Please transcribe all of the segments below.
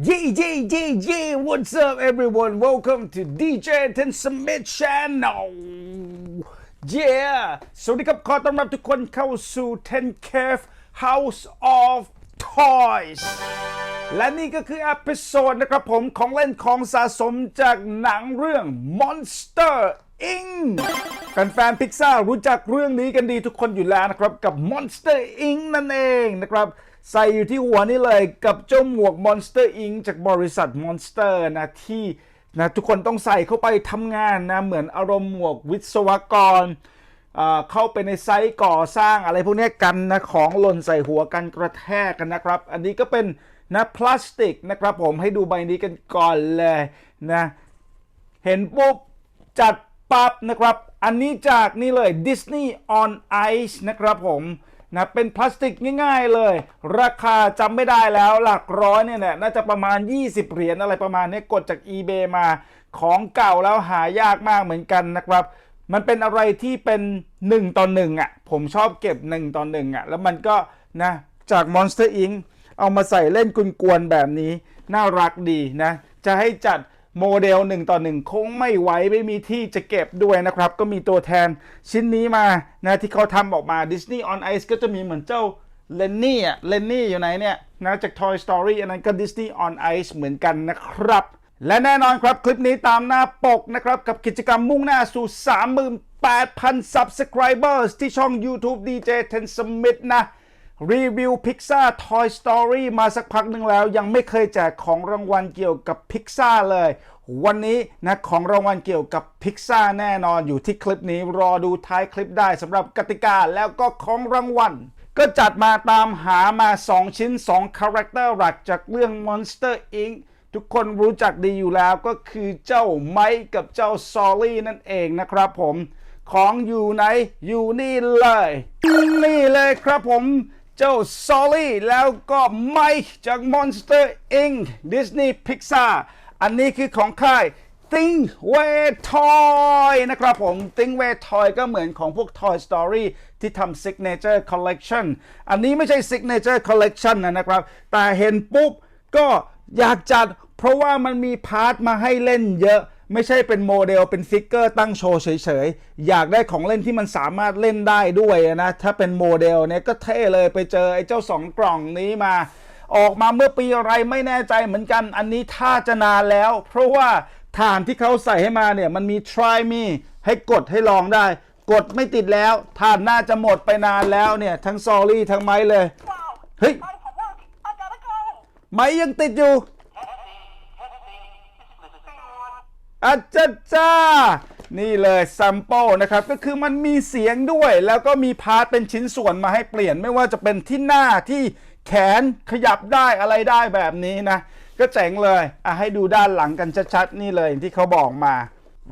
Yeah, yeah, yeah, yeah. What's up, everyone? Welcome to DJ Ten Summit Channel. Yeah. สวัสดีครับ ขอต้อนรับทุกคนเข้าสู่ Ten Cave House of Toys และนี่ก็คืออพิโซดนะครับผมของเล่นของสะสมจากหนังเรื่อง Monster Inc. แฟนๆพิกซ่ารู้จักเรื่องนี้กันดีทุกคนอยู่แล้วนะครับ กับ Monster Inc. นั่นเองนะครับ ใส่อยู่ที่หัวนี่เลยกับเจ้าหมวก Monster Inc. จากบริษัท Monster นะที่นะทุกคนต้องใส่เข้าไปทำงานนะเหมือนอารมณ์หมวกวิศวกรเข้าไปในไซต์ก่อสร้างอะไรพวกนี้กันนะของหล่นใส่หัวกันกระแทกกันนะครับ อันนี้ก็เป็นนะพลาสติกนะครับผมให้ดูใบนี้กันก่อนเลยนะเห็นปุ๊บจัดปั๊บนะครับ อันนี้จากนี่เลย Disney on Ice นะครับผม นะเป็นพลาสติกง่ายๆเลย ราคาจำไม่ได้แล้วหลักร้อยเนี่ยแหละน่าจะประมาณ 20 เหรียญอะไรประมาณนี้กดจาก eBay มาของเก่าแล้วหายากมากเหมือนกันนะครับ มันเป็นอะไรที่เป็น 1 ต่อ1อะผมชอบเก็บ 1 ต่อ1อะแล้วมันก็นะจาก Monster Inc. เอามาใส่เล่นกวนๆแบบนี้ น่ารักดีนะ จะให้จัด โมเดล 1 ต่อ 1 คงไม่ไหวไม่มีที่จะเก็บด้วยนะครับ ก็มีตัวแทนชิ้นนี้มานะที่เขาทำออกมา Disney on Ice ก็จะมีเหมือนเจ้าเลนนี่อะเลนนี่อยู่ไหนเนี่ยนะจาก Toy Story อันนั้นก็ Disney on Ice เหมือนกันนะครับ และแน่นอนครับคลิปนี้ตามหน้าปกนะครับ กับกิจกรรมมุ่งหน้าสู่ 38,000 subscribers ที่ช่อง YouTube DJ Ten Smith นะ รีวิว Pixar Toy Story มาสักพักหนึ่งแล้ว ยังไม่เคยแจกของรางวัลเกี่ยวกับ Pixar เลย วันนี้นะของรางวัลเกี่ยวกับ Pixar แน่นอนอยู่ที่คลิปนี้รอดูท้ายคลิปได้สำหรับกติกาแล้วก็ของรางวัลก็จัดมาตามหามา 2 ชิ้น 2 คาแรคเตอร์หลักจากเรื่อง Monster Inc. ทุกคนรู้จักดีอยู่แล้วก็คือเจ้าไมค์กับเจ้าซอลี่นั่นเองนะครับผม ของอยู่ไหนอยู่นี่เลย นี่เลยครับผม เจ้าซอลลี่แล้วก็ไมค์จาก Monster Inc. Disney Pixar อันนี้คือของค่าย Think Way Toy นะครับผม Think Way Toy ก็เหมือนของพวก Toy Story ที่ทำ Signature Collection อันนี้ไม่ใช่ Signature Collection นะนะครับ แต่เห็นปุ๊บก็อยากจัดเพราะว่ามันมีพาร์ทมาให้เล่นเยอะ ไม่ใช่เป็นโมเดลเป็นฟิกเกอร์ตั้งโชว์เฉยๆ อยากได้ของเล่นที่มันสามารถเล่นได้ด้วยนะ ถ้าเป็นโมเดลเนี่ยก็เท่เลยไปเจอไอ้เจ้าสองกล่องนี้มา ออกมาเมื่อปีอะไรไม่แน่ใจเหมือนกัน อันนี้ท่าจะนานแล้ว เพราะว่าฐานที่เขาใส่ให้มาเนี่ยมันมี try me ให้กดให้ลองได้ กดไม่ติดแล้วฐานน่าจะหมดไปนานแล้วเนี่ยทั้งซอรี่ทั้งไม้เลย Wow! Hey. Time for work! I gotta go! ไม้ยังติดอยู่ อาจาจ้านี่เลยแซมเปิลนะครับ ก็คือมันมีเสียงด้วย แล้วก็มีพาร์ทเป็นชิ้นส่วนมาให้เปลี่ยนไม่ว่าจะเป็นที่หน้าที่แขนขยับได้อะไรได้แบบนี้นะ ก็เจ๋งเลยอะให้ดูด้านหลังกันชัดๆ นี่เลยที่เขาบอกมา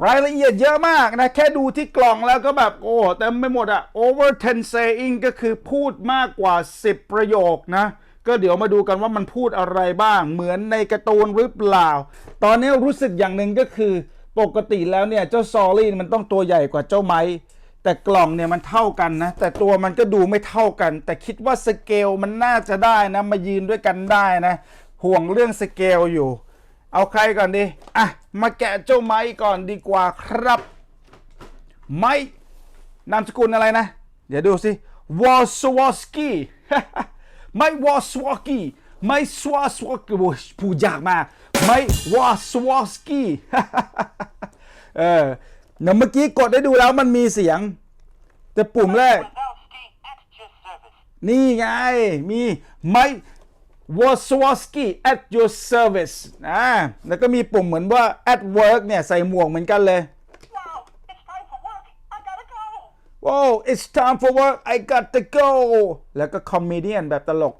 รายละเอียดเยอะมากนะ แค่ดูที่กล่องแล้วก็แบบ โอ้เต็มไม่หมดอะ over 10 saying ก็คือพูดมากกว่า 10 ประโยคนะ ก็เดี๋ยวมาดูกันว่ามันพูดอะไรบ้าง เหมือนในการ์ตูนหรือเปล่า ตอนนี้รู้สึกอย่างหนึ่งก็คือ ปกติแล้วเนี่ยเจ้าซอรี่มันต้องตัวใหญ่กว่าเจ้าไม้แต่กล่องเนี่ยมันเท่ากันนะ แต่ตัวมันก็ดูไม่เท่ากัน แต่คิดว่าสเกลมันน่าจะได้นะ มายืนด้วยกันได้นะ ห่วงเรื่องสเกลอยู่ เอาใครก่อนดีอะมาแกะเจ้าไม้ก่อนดีกว่าครับ ไม้นามสกุลอะไรนะ เดี๋ยวดูสิวอสวอสกี้ ไม่วอสวอสกี้ไม่สวอสวอสกี้โอ้ยพูดยากมากไม่วอสวอสกี้เออเดี๋ยเมื่อกี้กดได้ดูแล้วมันมีเสียง แต่ปุ่มแรก นี่ไง มีไม่ w a s w a s k i at your service อ่าแล้วก็มีปุ่มเหมือนว่า at work เนี่ย ใส่หมวกเหมือนกันเลย Wow! It's time for work! I gotta go! โอ้ it's time for work I got to go แล้วก็คอมเมเดียนแบบตลก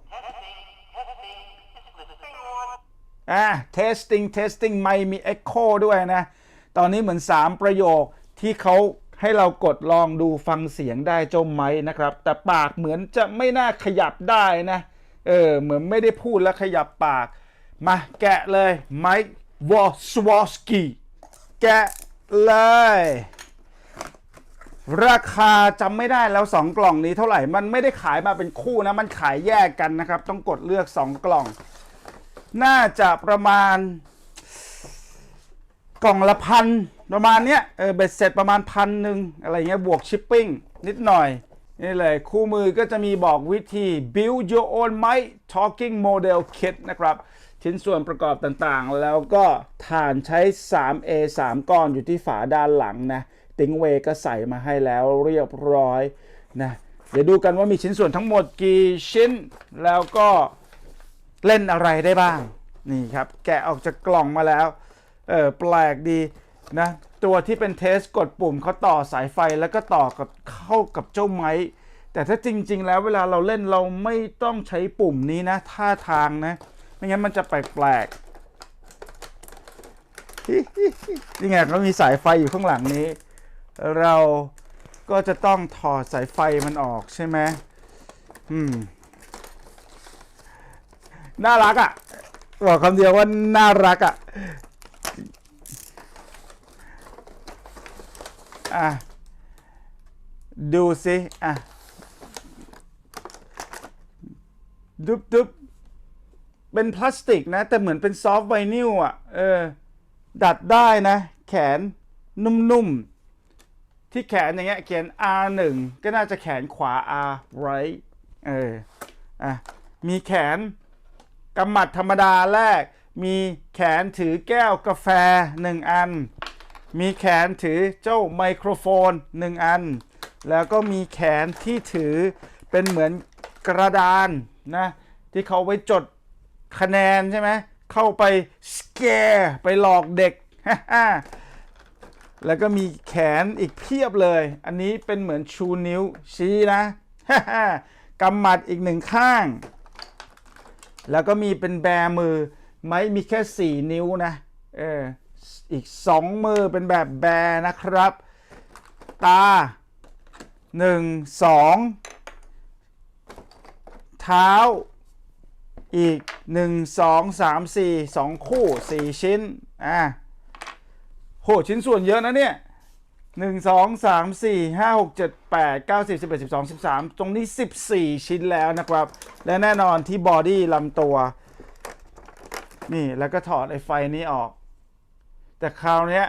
อ่า testing testing ไม่มี echo ด้วยนะ ตอนนี้เหมือน 3 ประโยคที่เขาให้เรากดลองดูฟังเสียงได้เจ้าไม้นะครับ แต่ปากเหมือนจะไม่น่าขยับได้นะ เออ เหมือนไม่ได้พูดแล้วขยับปาก มาแกะเลยไมค์วอสวอสกี้แกะเลย ราคาจำไม่ได้แล้ว 2 กล่องนี้เท่าไหร่ มันไม่ได้ขายมาเป็นคู่นะ มันขายแยกกันนะครับ ต้องกดเลือก 2 กล่อง น่าจะประมาณ กล่องละพันประมาณเนี้ยเออเบ็ดเสร็จประมาณพันหนึ่งอะไรเงี้ยบวกชิปปิ้งนิดหน่อยนี่เลย คู่มือก็จะมีบอกวิธี build your own mic talking model kit นะครับ ชิ้นส่วนประกอบต่างๆ แล้วก็ฐานใช้ 3A 3 ก้อนอยู่ที่ฝาด้านหลังนะ ติงเวก็ใส่มาให้แล้วเรียบร้อยนะเดี๋ยวดูกันว่ามีชิ้นส่วนทั้งหมดกี่ชิ้น แล้วก็เล่นอะไรได้บ้าง นี่ครับ แกะออกจากกล่องมาแล้ว เออแปลกดีนะ ตัวที่เป็นเทสกดปุ่มเขาต่อสายไฟแล้วก็ต่อกับเข้ากับเจ้าไม้ แต่ถ้าจริง ๆ แล้วเวลาเราเล่นเราไม่ต้องใช้ปุ่มนี้นะท่าทางนะ ไม่งั้นมันจะแปลกๆนี่ไงเขามีสายไฟอยู่ข้างหลังนี้ เราก็จะต้องถอดสายไฟมันออกใช่ไหมอืม น่ารักอะ่ะ บอกคำเดียวว่าน่ารักอะ่ะ อะ ดูสิอะ ดุบดุบเป็นพลาสติกนะ แต่เหมือนเป็นซอฟต์ไวนิลอะ เออ ดัดได้นะ แขน นุ่มๆ ที่แขนอย่างเงี้ยเขียน R1 ก็น่าจะแขนขวา R right เอออะมีแขนกำหมัดธรรมดาแรก มีแขนถือแก้วกาแฟ 1 อัน มีแขนถือเจ้าไมโครโฟน 1 อัน แล้วก็มีแขนที่ถือเป็นเหมือนกระดานนะที่เขาไว้จดคะแนนใช่ไหมเข้าไปสแกร์ไปหลอกเด็ก แล้วก็มีแขนอีกเพียบเลย อันนี้เป็นเหมือนชูนิ้วชี้นะกำหมัดอีกหนึ่งข้าง แล้วก็มีเป็นแบมือ ไม้มีแค่ 4 นิ้วนะ เออ อีก 2 มือเป็นแบบแบนะครับ ตา 1 2 เท้า อีก 1 2 3 4 2 คู่ 4 ชิ้น อะ โหชิ้นส่วนเยอะนะเนี่ย1 2 3 4 5 6 7 8 9 10 11 12 13ตรงนี้14ชิ้นแล้วนะครับ และแน่นอนที่บอดี้ลำตัว นี่แล้วก็ถอดไอ้ไฟนี้ออก แต่คราวเนี้ย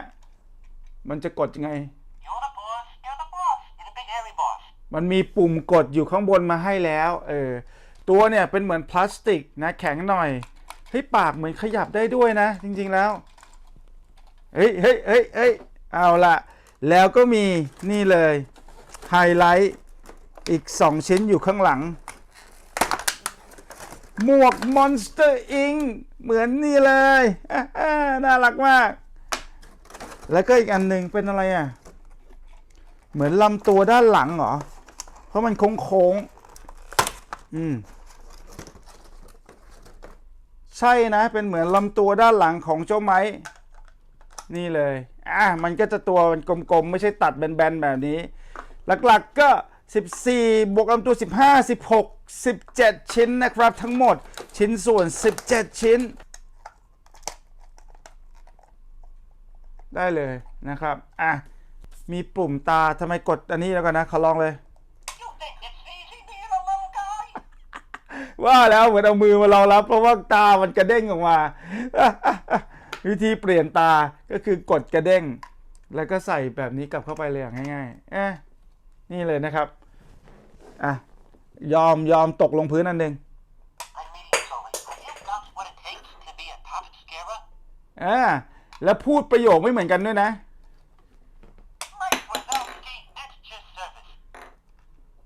มันจะกดยังไง You're the boss. You're the boss. You're the big hairy boss. มันมีปุ่มกดอยู่ข้างบนมาให้แล้วเออตัวเนี่ยเป็นเหมือนพลาสติกนะแข็งหน่อยเฮ้ยปากเหมือนขยับได้ด้วยนะ จริง ๆแล้ว เฮ้ยเฮ้ยเฮ้ยเฮ้ยเอาละแล้วก็มีนี่เลยไฮไลท์อีก 2 ชิ้นอยู่ข้างหลัง หมวก Monster Inc เหมือนนี่เลย น่ารักมาก แล้วก็อีกอันหนึ่งเป็นอะไรอะ เหมือนลำตัวด้านหลังเหรอ เพราะมันโค้งๆอืม ใช่นะ เป็นเหมือนลำตัวด้านหลังของเจ้าไม้ นี่เลยอะมันก็จะตัวเป็นกลมๆ ไม่ใช่ตัดแบนๆ แบบนี้ หลักๆก็ 14 บวกลำตัว 15 16 17 ชิ้นนะครับ ทั้งหมดชิ้นส่วน 17 ชิ้น ได้เลยนะครับอะมีปุ่มตาทำไมกดอันนี้แล้วกันนะ ขอลองเลย ว่าแล้วเหมือนเอามือมารองรับ เพราะว่าตามันกระเด้งออกมา วิธีเปลี่ยนตาก็คือกดกระเด้ง แล้วก็ใส่แบบนี้กลับเข้าไปเลยอย่างง่ายๆเอ๊ะนี่เลยนะครับอะยอมยอมตกลงพื้นอันหนึ่งอ่าแล้วพูดประโยคไม่เหมือนกันด้วยนะ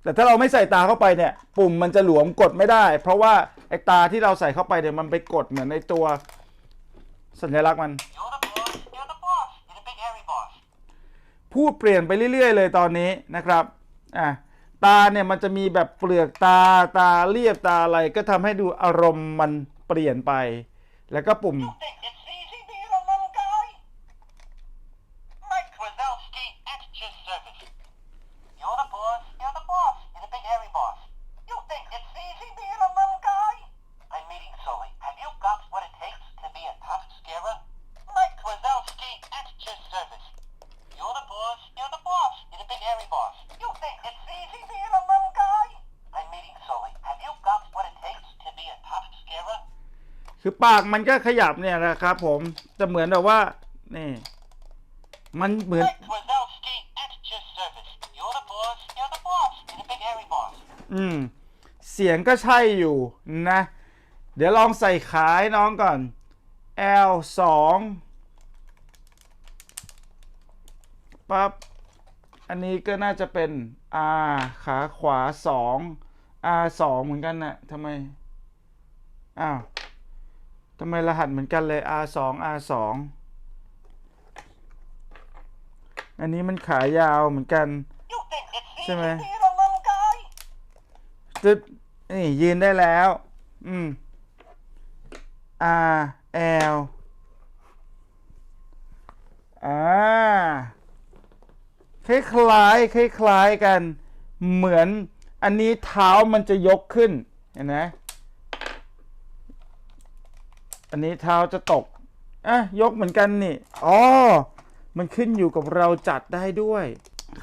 แต่ถ้าเราไม่ใส่ตาเข้าไปเนี่ย ปุ่มมันจะหลวมกดไม่ได้ เพราะว่าไอ้ตาที่เราใส่เข้าไปเนี่ยมันไปกดเหมือนในตัว สัญลักษณ์มัน You're the boss. You're the boss. You're the big hairy boss. พูดเปลี่ยนไปเรื่อยๆ เลยตอนนี้นะครับอะตาเนี่ยมันจะมีแบบเปลือกตาตาเรียบตาอะไรก็ทำให้ดูอารมณ์มันเปลี่ยนไป แล้วก็ปุ่ม You think it's ปากมันก็ขยับเนี่ยนะครับผมจะเหมือนแบบว่านี่มันเหมือน Mike Wazowski at your service. You're the boss, you're the boss. You're the big hairy boss. อืม เสียงก็ใช่อยู่นะ เดี๋ยวลองใส่ขาให้น้องก่อน L 2ปั๊บ อันนี้ก็น่าจะเป็น R ขาขวา2 R 2เหมือนกันนะทำไม อ้าว ทำไมรหัสเหมือนกันเลย R 2 R 2 อันนี้มันขายาวเหมือนกัน You think it's easy Say, man. being a little guy? ตึ๊ดนี่ยืนได้แล้ว อืม R L อ่าคล้ายๆคล้ายๆกัน เหมือนอันนี้เท้ามันจะยกขึ้นเห็นไหม อันนี้เท้าจะตกอะยกเหมือนกันนี่อ๋อมันขึ้นอยู่กับเราจัดได้ด้วย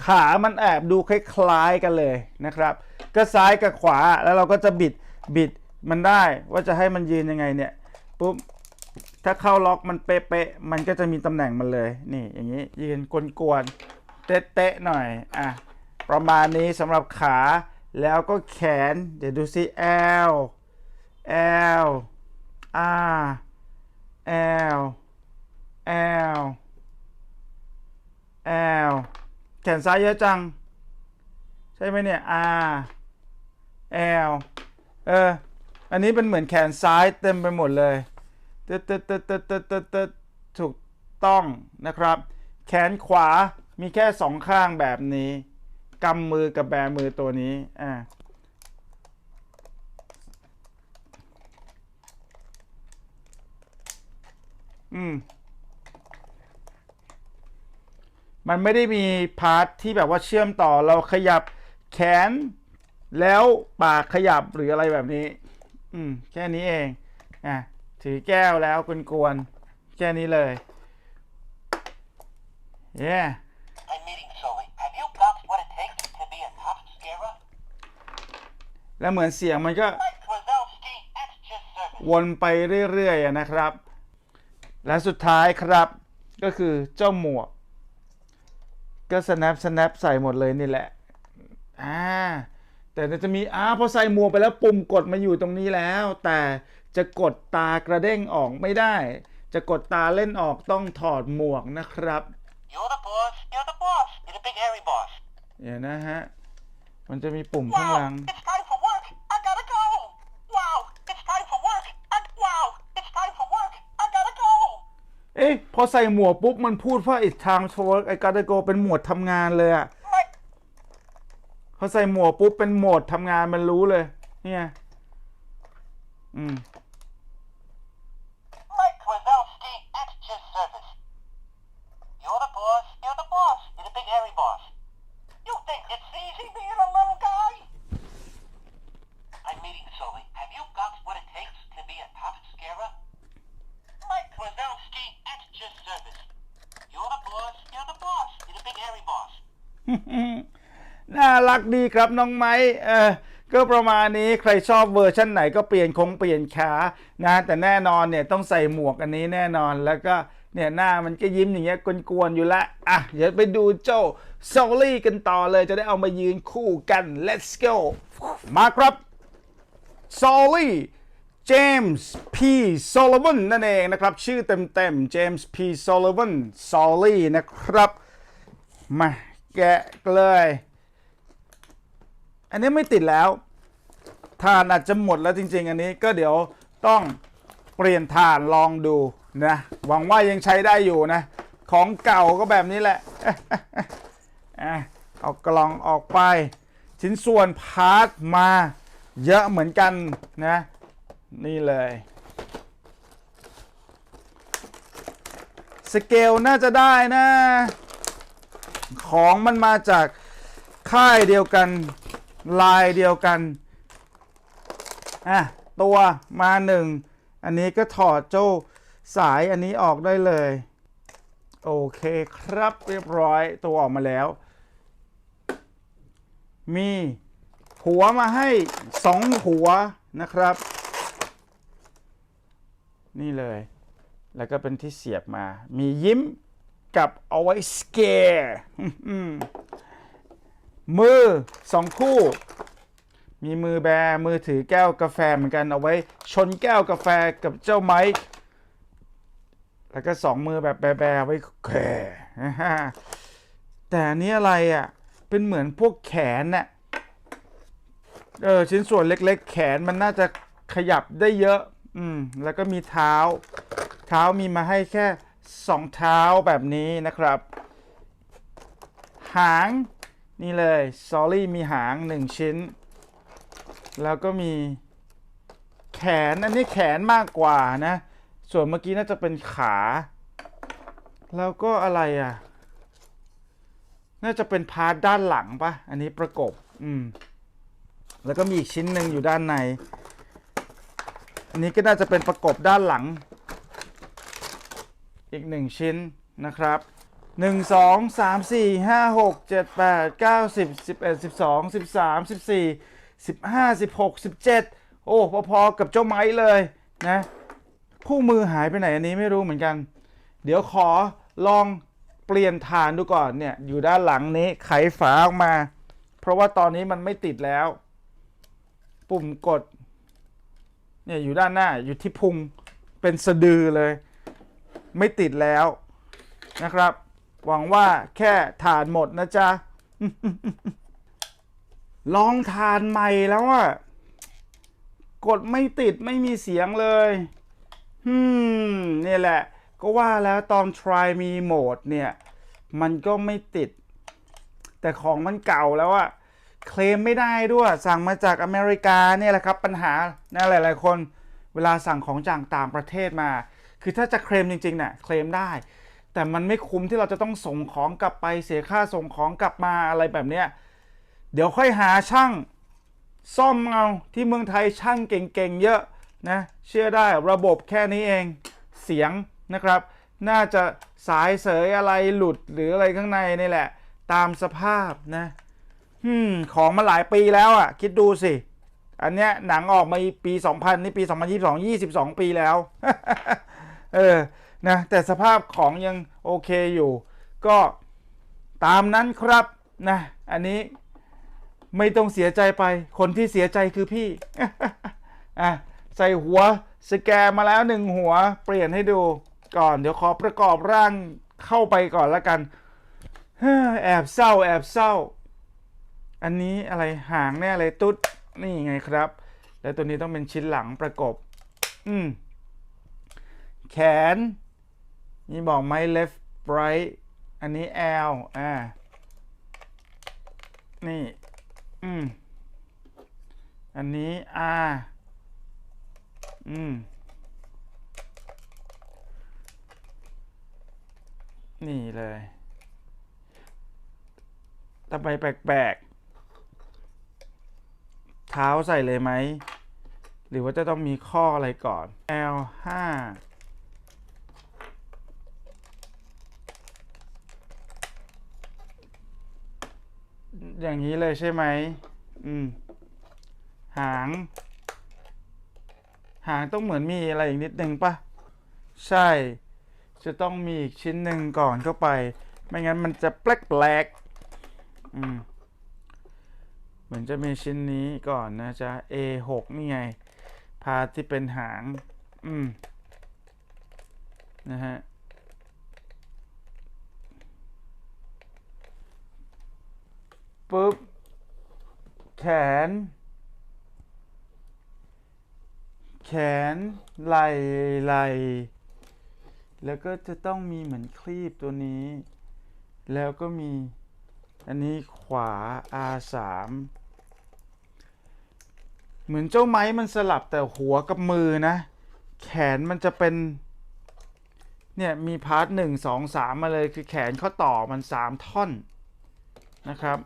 ขามันแอบดูคล้ายๆกันเลยนะครับ ก็ซ้ายกับขวาแล้วเราก็จะบิดบิดมันได้ว่าจะให้มันยืนยังไงเนี่ยปุ๊บถ้าเข้าล็อกมันเป๊ะๆมันก็จะมีตำแหน่งมันเลย นี่อย่างนี้ยืนกวนๆเตะๆหน่อยอะประมาณนี้สำหรับขาแล้วก็แขน เดี๋ยวดูซิ L L R L L L แขนซ้ายเยอะจัง ใช่ไหมเนี่ย R L เออ อันนี้เป็นเหมือนแขนซ้ายเต็มไปหมดเลยตึ๊ดตึ๊ดตึ๊ดตึ๊ดตึ๊ดตึ๊ดตึ๊ดถูกต้องนะครับ แขนขวามีแค่สองข้างแบบนี้กำมือกับแบมือตัวนี้อ่า อืม มันไม่ได้มีพาร์ทที่แบบว่าเชื่อมต่อเราขยับแขน แล้วปากขยับหรืออะไรแบบนี้ อืม แค่นี้เอง อะ ถือแก้วแล้วกวนๆแค่นี้เลยเย้ I'm meeting Sully. Have you got what it takes to be a top scarer? แล้วเหมือนเสียงมันก็ Mike Wazowski at your service. วนไปเรื่อยๆอะนะครับ และสุดท้ายครับก็คือเจ้าหมวก ก็ snap snap ใส่หมดเลยนี่แหละอ่าแต่จะมีอ่าพอใส่หมวกไปแล้วปุ่มกดมาอยู่ตรงนี้แล้ว แต่จะกดตากระเด้งออกไม่ได้ จะกดตาเล่นออกต้องถอดหมวกนะครับ You're the boss, you're the boss. You're the big hairy boss. เดี๋ยวนะฮะ มันจะมีปุ่มข้างหลั Wow, ง it's time for work. I gotta go. Wow, it's time for work. And wow, it's time for work. I gotta go. เอ๊ะพอใส่หมวกปุ๊บมันพูดว่า it's time to work I gotta go เป็นหมวดทำงานเลยอะพอใส่หมวกปุ๊บเป็นโหมดทำงานมันรู้เลย เนี่ย อืม Mike Wazowski at your service. You're the boss, you're the boss. You're the big hairy boss. You think it's easy being a little guy? I'm meeting Sully. Have you got what it takes to be a top scarer? Mike Wazowski at your service. You're the boss, you're the boss. You're the big hairy boss. น่า รักดีครับน้องไม้เออก็ประมาณนี้ใครชอบเวอร์ชันไหนก็เปลี่ยนคงเปลี่ยนขานะแต่แน่นอนเนี่ยต้องใส่หมวกอันนี้แน่นอนแล้วก็เนี่ยหน้ามันก็ยิ้มอย่างเงี้ยกวนๆอยู่ละอะเดี๋ยวไปดูเจ้าโซลี่กันต่อเลยจะได้เอามายืนคู่กัน let's go มาครับซอลลี่เจมส์พีโซล v วันนั่นเองนะครับ ชื่อเต็มๆเจมส์พีโซล v วันซอลลี่นะครับ มาแกะเลย อันนี้ไม่ติดแล้วทานอาจจะหมดแล้วจริง ๆ อันนี้ก็เดี๋ยวต้องเปลี่ยนทานลองดูนะหวังว่ายังใช้ได้อยู่นะ ของเก่าก็แบบนี้แหละอะเอากล่องออกไป ชิ้นส่วนพาร์ทมาเยอะเหมือนกันนะ นี่เลยสเกลน่าจะได้นะ ของมันมาจากค่ายเดียวกัน ลายเดียวกันอะตัวมาหนึ่งอันนี้ก็ถอดเจ้สายอันนี้ออกได้เลย โอเคครับเรียบร้อยตัวออกมาแล้ว มีหัวมาให้สองหัวนะครับ นี่เลย แล้วก็เป็นที่เสียบมา มียิ้มกับเอาไว้สเกร์ มือสองคู่ มีมือแบมือถือแก้วกาแฟเหมือนกันเอาไว้ ชนแก้วกาแฟกับเจ้าไม้แล้วก็สองมือแบบแบๆไว้แขแต่อันนี้อะไรอะ เป็นเหมือนพวกแขนน่ะเออชิ้นส่วนเล็กๆ แขนมันน่าจะขยับได้เยอะ อืม แล้วก็มีเท้า เท้ามีมาให้แค่สองเท้าแบบนี้นะครับ หาง นี่เลยซอรี่มีหางหนึ่งชิ้น แล้วก็มีแขน อันนี้แขนมากกว่านะ ส่วนเมื่อกี้น่าจะเป็นขา แล้วก็อะไรอะ น่าจะเป็นพาร์ทด้านหลังปะอันนี้ประกบ อืม แล้วก็มีอีกชิ้นหนึ่งอยู่ด้านใน อันนี้ก็น่าจะเป็นประกบด้านหลัง อีกหนึ่งชิ้นนะครับ หนึ่งสองสามสี่ห้าหกเจ็ดแปดเก้าสิบสิบเอ็ดสิบสองสิบสามสิบสี่สิบห้าสิบหกสิบเจ็ดโอ้พอๆกับเจ้าไม้เลยนะคู่มือหายไปไหนอันนี้ไม่รู้เหมือนกัน เดี๋ยวขอลองเปลี่ยนฐานดูก่อนเนี่ยอยู่ด้านหลังนี้ไขฝาออกมา เพราะว่าตอนนี้มันไม่ติดแล้ว ปุ่มกดเนี่ยอยู่ด้านหน้าอยู่ที่พุงเป็นสะดือเลย ไม่ติดแล้วนะครับ หวังว่าแค่ฐานหมดนะจ๊ะ ลองทานใหม่แล้วอะกดไม่ติดไม่มีเสียงเลยฮึมนี่แหละ ก็ว่าแล้วตอน try me mode เนี่ย มันก็ไม่ติด แต่ของมันเก่าแล้วอะเคลมไม่ได้ด้วย สั่งมาจากอเมริกาเนี่ยแหละครับ ปัญหานะหลาย ๆ คน เวลาสั่งของจากต่างประเทศมา คือถ้าจะเคลมจริงๆเนี่ยเคลมได้ แต่มันไม่คุ้มที่เราจะต้องส่งของกลับไปเสียค่าส่งของกลับมาอะไรแบบเนี้ยเดี๋ยวค่อยหาช่างซ่อมเอาที่เมืองไทยช่างเก่งๆเยอะนะเชื่อได้ระบบแค่นี้เองเสียงนะครับ น่าจะสายเสยอะไรหลุดหรืออะไรข้างในนี่แหละ ตามสภาพนะอืมของมาหลายปีแล้วอะ คิดดูสิ อันเนี้ยหนังออกมาปี 2000 นี่ปี 2022 22 ปีแล้ว เออ นะแต่สภาพของยังโอเคอยู่ ก็ตามนั้นครับนะอันนี้ไม่ต้องเสียใจไป คนที่เสียใจคือพี่อะใส่หัวสแกนมาแล้วหนึ่งหัวเปลี่ยนให้ดูก่อน เดี๋ยวขอประกอบร่างเข้าไปก่อนละกันแอบเศร้า แอบเศร้า อันนี้อะไรหางแน่เลยตุ๊ด นี่ไงครับ แล้วตัวนี้ต้องเป็นชิ้นหลังประกบ อืม แขน นี่บอกไหม left right อันนี้ L อ่า นี่ อืม อันนี้ R อืม นี่เลยทำไมแปลกๆ เท้าใส่เลยไหม หรือว่าจะต้องมีข้ออะไรก่อน L 5 อย่างนี้เลยใช่ไหมอืม หาง หางต้องเหมือนมีอะไรอีกนิดนึงปะใช่ จะต้องมีอีกชิ้นหนึ่งก่อนเข้าไป ไม่งั้นมันจะแปลกๆอืม เหมือนจะมีชิ้นนี้ก่อนนะจ๊ะ A6 นี่ไง พาที่เป็นหาง อืม นะฮะ ปุ๊บ แขน แขน ไหล่ไหล่แล้วก็จะต้องมีเหมือนคลีปตัวนี้ แล้วก็มี อันนี้ขวา R3 เหมือนเจ้าไม้มันสลับแต่หัวกับมือนะ แขนมันจะเป็น เนี่ย มีพาร์ทหนึ่งสองสามมาเลยคือแขนเข้อต่อมันสามท่อนนะครับ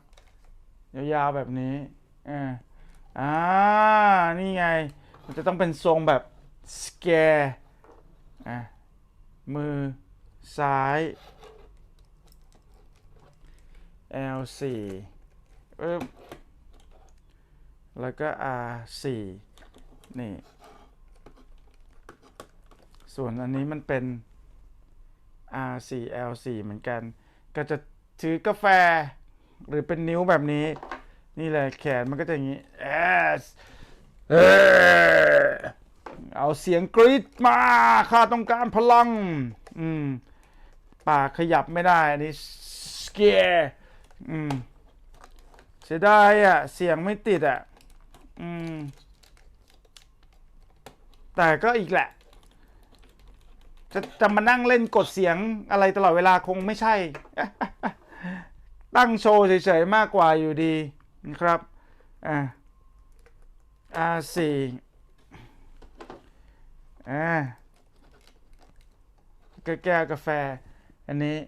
ยาวๆแบบนี้อ่าอ่านี่ไง มันจะต้องเป็นทรงแบบสแกร์อะมือซ้าย L4 ปึ๊บแล้วก็ R4 นี่ ส่วนอันนี้มันเป็น R4 L4 เหมือนกัน ก็จะถือกาแฟ หรือเป็นนิ้วแบบนี้ นี่เลยแขนมันก็จะอย่างนี้ S เออเอาเสียงกรี๊ดมาข้าต้องการพลัง อืมปากขยับไม่ได้ อันนี้ scare อืมเสียดายอะ เสียงไม่ติดอะ อืม แต่ก็อีกแหละ จะจะมานั่งเล่นกดเสียงอะไรตลอดเวลาคงไม่ใช่ ตั้งโชว์เฉยๆมากกว่าอยู่ดีนะครับอ่า R4 อ่าแก้วกาแฟ อันนี้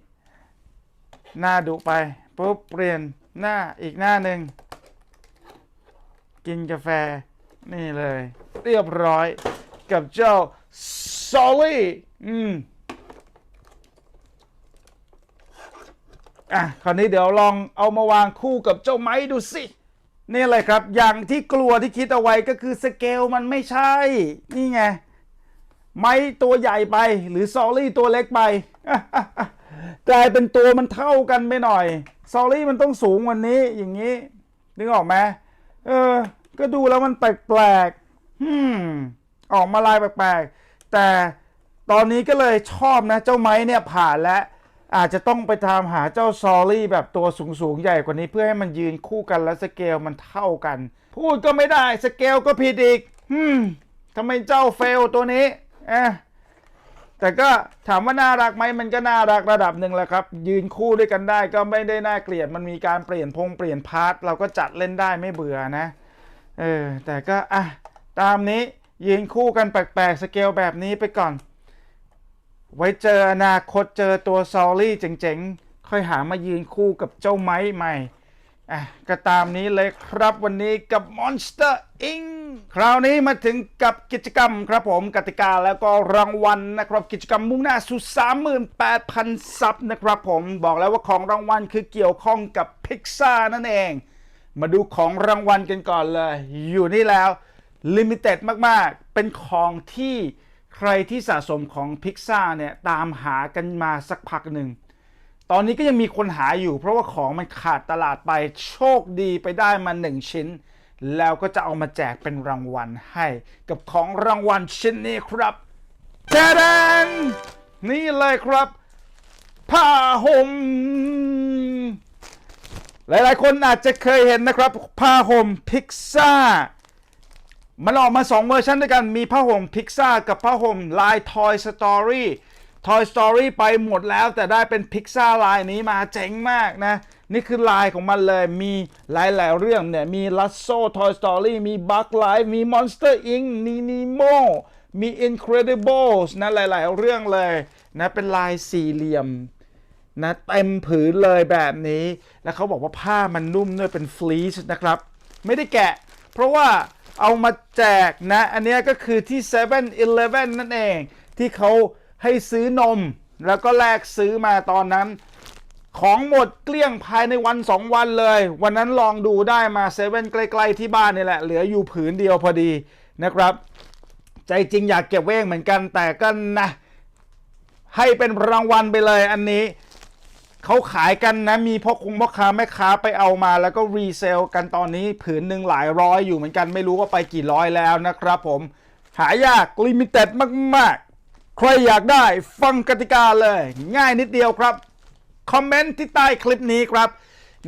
หน้าดุไปปุ๊บเปลี่ยนหน้าอีกหน้าหนึ่งกินกาแฟ นี่เลย เรียบร้อยกับเจ้า s o l y อืม อะคราวนี้เดี๋ยวลองเอามาวางคู่กับเจ้าไม้ดูสินี่เลยครับ อย่างที่กลัวที่คิดเอาไว้ก็คือสเกลมันไม่ใช่ นี่ไง ไม้ตัวใหญ่ไป หรือซอรี่ตัวเล็กไปกลายเป็นตัวมันเท่ากันไปหน่อยซอรี่มันต้องสูงกวันนี้ อย่างนี้ นึกออกไหมเออ ก็ดูแล้วมันแปลกๆฮึมออกมาลายแปลกๆ แต่ตอนนี้ก็เลยชอบนะ เจ้าไม้เนี่ยผ่านแล้ว อาจจะต้องไปตามหาเจ้าซอรี่แบบตัวสูงๆใหญ่กว่านี้เพื่อให้มันยืนคู่กันแล้วสเกลมันเท่ากัน พูดก็ไม่ได้สเกลก็ผิดอีกฮึมทำไมเจ้าเฟลตัวนี้เอะแต่ก็ถามว่าน่ารักไหมมันก็น่ารักระดับหนึ่งแหละครับ ยืนคู่ด้วยกันได้ก็ไม่ได้น่าเกลียดมันมีการเปลี่ยนพงเปลี่ยนพาร์ทเราก็จัดเล่นได้ไม่เบื่อนะเออแต่ก็อะตามนี้ยืนคู่กันแปลกๆสเกลแบบนี้ไปก่อน ไว้เจออนาคตเจอตัวซอรี่เจ๋งๆ ค่อยหามายืนคู่กับเจ้าไม้ใหม่อะก็ตามนี้เลยครับวันนี้กับ Monster Inc คราวนี้มาถึงกับกิจกรรมครับผมกติกาแล้วก็รางวัลนะครับ กิจกรรมมุ่งหน้าสู่ 38,000 ซับนะครับผมบอกแล้วว่าของรางวัลคือเกี่ยวข้องกับ Pixar นั่นเอง มาดูของรางวัลกันก่อนเลย อยู่นี่แล้วลิมิเต็ดมากๆ เป็นของที่ ใครที่สะสมของ Pixar เนี่ยตามหากันมาสักพักหนึ่ง ตอนนี้ก็ยังมีคนหาอยู่เพราะว่าของมันขาดตลาดไปโชคดีไปได้มาหนึ่งชิ้น แล้วก็จะเอามาแจกเป็นรางวัลให้กับของรางวัลชิ้นนี้ครับแจดนนี่เลยครับผ้าห่มหลายๆ คนอาจจะเคยเห็นนะครับผ้าห่มพิกซ่า มันออกมา 2 เวอร์ชันด้วยกันมีผ้าห่มพิกซ่ากับผ้าห่มลาย Toy Story Toy Story ไปหมดแล้วแต่ได้เป็นพิกซ่าลายนี้มาเจ๋งมากนะ นี่คือลายของมันเลยมีหลาย ๆ เรื่องเนี่ยมี Lasso Toy Story มี Bug Life มี Monster Inc มี Nemo มี Incredibles นะหลาย ๆ เรื่องเลยนะเป็นลายสี่เหลี่ยมนะเต็มผืนเลยแบบนี้ แล้วเขาบอกว่าผ้ามันนุ่มด้วยเป็นฟลีชนะครับ ไม่ได้แกะ เพราะว่า เอามาแจกนะ อันนี้ก็คือที่7 e เ e ่ e อนั่นเอง ที่เขาให้ซื้อนม แล้วก็แลกซื้อมาตอนนั้น ของหมดเกลี้ยงภายในวัน 2 วันเลย วันนั้นลองดูได้มาเซเว่นใกล้ ๆ ที่บ้านนี่แหละ เหลืออยู่ผืนเดียวพอดีนะครับ ใจจริงอยากเก็บเว้งเหมือนกันแต่ก็นะให้เป็นรางวัลไปเลยอันนี้ เขาขายกันนะมีพ่อคงพ่อค้าแม่ค้าไปเอามา แล้วก็รีเซลกันตอนนี้ผืนหนึ่งหลายร้อยอยู่เหมือนกันไม่รู้ว่าไปกี่ร้อยแล้วนะครับผม หายากลิมิเต็ดมากๆ ใครอยากได้ฟังกติกาเลย ง่ายนิดเดียวครับ คอมเมนต์ที่ใต้คลิปนี้ครับ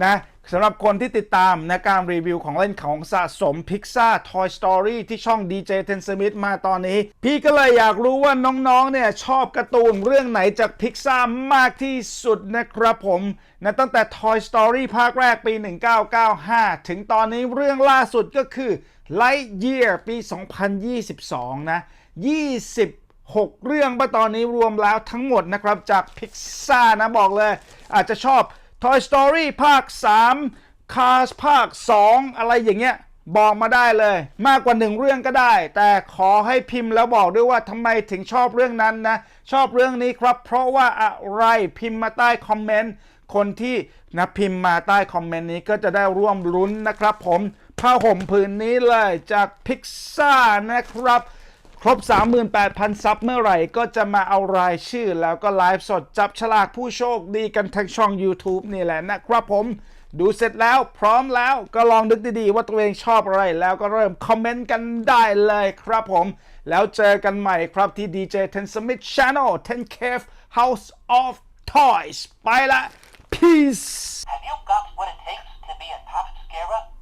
นะ สำหรับคนที่ติดตามนะการรีวิวของเล่นของสะสม Pixar Toy Story ที่ช่อง DJ t e n Smith มาตอนนี้ พี่ก็เลยอยากรู้ว่าน้องๆ เนี่ยชอบการ์ตูนเรื่องไหนจาก Pixar มากที่สุดนะครับผมนะตั้งแต่ Toy Story ภาคแรกปี 1995 ถึงตอนนี้เรื่องล่าสุดก็คือ Lightyear ปี 2022 นะ 20 6 เรื่องปะตอนนี้รวมแล้วทั้งหมดนะครับจาก Pixar นะบอกเลย อาจจะชอบ Toy Story ภาค 3 Cars ภาค 2 อะไรอย่างเงี้ยบอกมาได้เลย มากกว่าหนึ่งเรื่องก็ได้ แต่ขอให้พิมพ์แล้วบอกด้วยว่าทำไมถึงชอบเรื่องนั้นนะ ชอบเรื่องนี้ครับ เพราะว่าอะไรพิมพ์มาใต้คอมเมนต์คนที่นะพิมพ์มาใต้คอมเมนต์นี้ก็จะได้ร่วมลุ้นนะครับผมผ้าห่มผืนนี้เลยจาก Pixar นะครับ รบ 38,000 ซับเมื่อไหร่ก็จะมาเอารายชื่อ แล้วก็ไลฟ์สดจับฉลากผู้โชคดีกันทางช่อง YouTube นี่แหละนะครับผมดูเสร็จแล้วพร้อมแล้วก็ลองนึกดีๆ ว่าตัวเองชอบอะไร แล้วก็เริ่มคอมเมนต์กันได้เลยครับผม แล้วเจอกันใหม่ครับที่ DJ Ten Smith Channel 10 Cave House of Toys ไปละ peace Have you got what it takes to be a top scarer?